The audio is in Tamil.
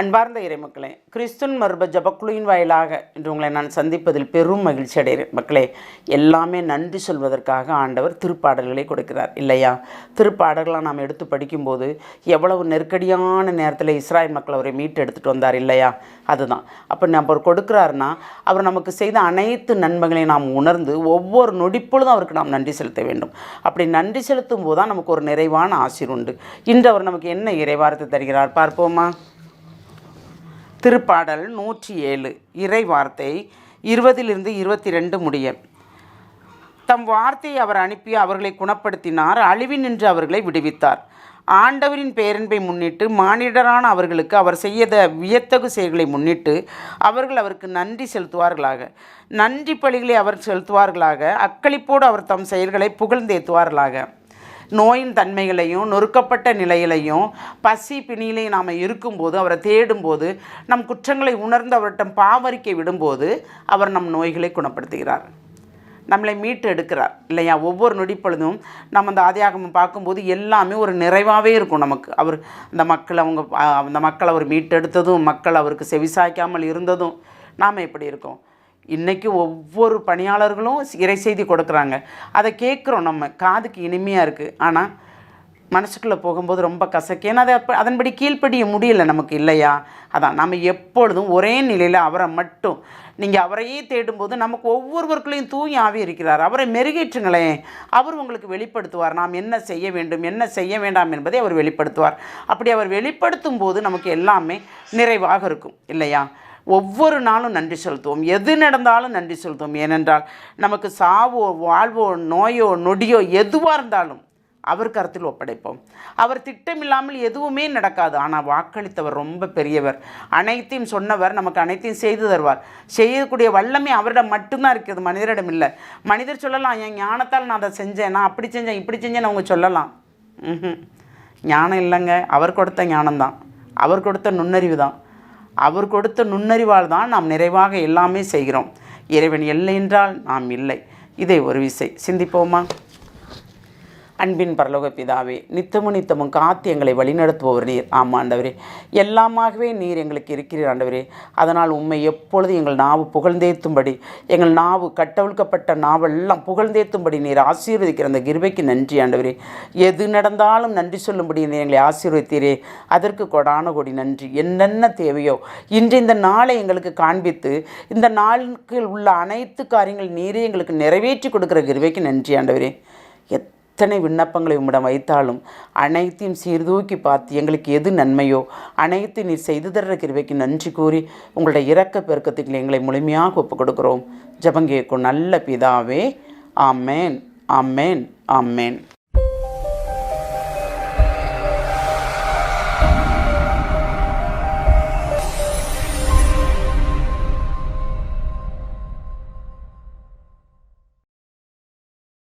அன்பார்ந்த இறைமக்களே கிறிஸ்துன் மர்ப ஜபக்குழுவின் வாயிலாக இன்று உங்களை நான் சந்திப்பதில் பெரும் மகிழ்ச்சி அடைகிறேன். மக்களே எல்லாமே நன்றி சொல்வதற்காக ஆண்டவர் திருப்பாடல்களை கொடுக்கிறார் இல்லையா? திருப்பாடல்களாக நாம் எடுத்து படிக்கும்போது எவ்வளவு நெருக்கடியான நேரத்தில் இஸ்ராயல் மக்கள் அவரை மீட்டு எடுத்துகிட்டு வந்தார் இல்லையா? அதுதான். அப்போ நம்ம அவர் கொடுக்குறாருன்னா அவர் நமக்கு செய்த அனைத்து நன்மைகளையும் நாம் உணர்ந்து ஒவ்வொரு நொடிப்பொழுதும் அவருக்கு நாம் நன்றி செலுத்த வேண்டும். அப்படி நன்றி செலுத்தும் போது தான் நமக்கு ஒரு நிறைவான ஆசிர் உண்டு. இன்று அவர் நமக்கு என்ன இறைவாரத்தை தருகிறார் பார்ப்போமா? திருப்பாடல் நூற்றி ஏழு இறை வார்த்தை இருபதிலிருந்து இருபத்தி ரெண்டு முடிய. தம் வார்த்தையை அவர் அனுப்பி அவர்களை குணப்படுத்தினார் அழிவினின்று அவர்களை விடுவித்தார். ஆண்டவரின் பேரன்பை முன்னிட்டு மானிடரான அவர்களுக்கு அவர் செய்த வியத்தகு செயல்களை முன்னிட்டு அவர்கள் அவருக்கு நன்றி செலுத்துவார்களாக. நன்றி பலிகளை அவர் செலுத்துவார்களாக அக்களிப்போடு அவர் தம் செயல்களை புகழ்ந்தேத்துவார்களாக நோயின் தன்மைகளையும் நொறுக்கப்பட்ட நிலையிலையும் பசி பிணியிலையும் நாம் இருக்கும்போது அவரை தேடும்போது நம் குற்றங்களை உணர்ந்து அவர்கிட்ட பாவரிக்கை விடும்போது அவர் நம் நோய்களை குணப்படுத்துகிறார். நம்மளை மீட்டு எடுக்கிறார் இல்லையா? ஒவ்வொரு நொடிப்பொழுதும் நம்ம அந்த ஆதியாகமம் பார்க்கும்போது எல்லாமே ஒரு நிறைவாகவே இருக்கும் நமக்கு. அவர் அந்த மக்கள் அவங்க அந்த மக்கள் அவர் மீட்டெடுத்ததும் மக்கள் அவருக்கு செவிசாய்க்காமல் இருந்ததும் நாம் எப்படி இருக்கோம்? இன்றைக்கி ஒவ்வொரு பணியாளர்களும் இறை செய்தி கொடுக்குறாங்க. அதை கேட்குறோம் நம்ம. காதுக்கு இனிமையாக இருக்குது ஆனால் மனசுக்குள்ளே போகும்போது ரொம்ப கசக்கு ஏன்னா அதை அப்போ அதன்படி கீழ்ப்படிய முடியல நமக்கு இல்லையா? அதான் நம்ம எப்பொழுதும் ஒரே நிலையில் அவரை மட்டும் நீங்கள் அவரையே தேடும்போது நமக்கு ஒவ்வொருவருக்குள்ளேயும் தூய் ஆவி இருக்கிறார். அவரை மெருகேற்றுங்களேன். அவர் உங்களுக்கு வெளிப்படுத்துவார். நாம் என்ன செய்ய வேண்டும் என்ன செய்ய வேண்டாம் என்பதை அவர் வெளிப்படுத்துவார். அப்படி அவர் வெளிப்படுத்தும் போது நமக்கு எல்லாமே நிறைவாக இருக்கும். இல்லையா? ஒவ்வொரு நாளும் நன்றி செலுத்துவோம். எது நடந்தாலும் நன்றி செலுத்துவோம். ஏனென்றால் நமக்கு சாவோ வாழ்வோ நோயோ நொடியோ எதுவாக இருந்தாலும் அவர் கருத்தில் ஒப்படைப்போம். அவர் திட்டமில்லாமல் எதுவுமே நடக்காது. ஆனால் வாக்களித்தவர் ரொம்ப பெரியவர். அனைத்தையும் சொன்னவர் நமக்கு அனைத்தையும் செய்து தருவார். செய்யக்கூடிய வல்லமை அவரிடம் மட்டும்தான் இருக்குது மனிதரிடம் இல்லை. மனிதர் சொல்லலாம் என் ஞானத்தால் நான் அதை செஞ்சேன். நான் அப்படி செஞ்சேன் இப்படி செஞ்சேன்னு அவங்க சொல்லலாம். ம் ஞானம் இல்லைங்க. அவர் கொடுத்த ஞானம்தான். அவர் கொடுத்த நுண்ணறிவு தான் அவர் கொடுத்த நுண்ணறிவால் தான் நாம் நிறைவாக எல்லாமே செய்கிறோம். இறைவன் இல்லை என்றால் நாம் இல்லை. இதை ஒரு விசை. சிந்திப்போமா? அன்பின் பரலோக பிதாவே நித்தமும் நித்தமும் காத்து எங்களை வழிநடத்துபவர். நீர் ஆமாம் ஆண்டவரே. எல்லாமாகவே நீர் எங்களுக்கு இருக்கிறீர் ஆண்டவரே. அதனால் உண்மை எப்பொழுது எங்கள் நாவு புகழ்ந்தேத்தும்படி எங்கள் நாவு கட்டவிழ்க்கப்பட்ட நாவெல்லாம் புகழ்ந்தேத்தும்படி நீர் ஆசீர்வதிக்கிற அந்த கிருபைக்கு நன்றி ஆண்டவரே. எது நடந்தாலும் நன்றி சொல்லும்படி நீர் எங்களை ஆசீர்வதித்தீரே. அதற்கு கொடான கொடி நன்றி. என்னென்ன தேவையோ இன்று இந்த நாளை எங்களுக்கு காண்பித்து இந்த நாளுக்கு உள்ள அனைத்து காரியங்கள் நீரே எங்களுக்கு நிறைவேற்றி கொடுக்குற கிருபைக்கு நன்றி ஆண்டவரே. எத் எத்தனை விண்ணப்பங்களை உம்மிடம் வைத்தாலும் அனைத்தையும் சீர்தூக்கி பார்த்து எங்களுக்கு எது நன்மையோ அனைத்து நீர் செய்து தர்ற கிருவைக்கு நன்றி கூறி உங்களுடைய இறக்க பெருக்கத்துக்கு எங்களை முழுமையாக ஒப்புக் கொடுக்குறோம் ஜபங்கேக்கும் நல்ல பிதாவே ஆமேன் ஆமேன் ஆமேன்.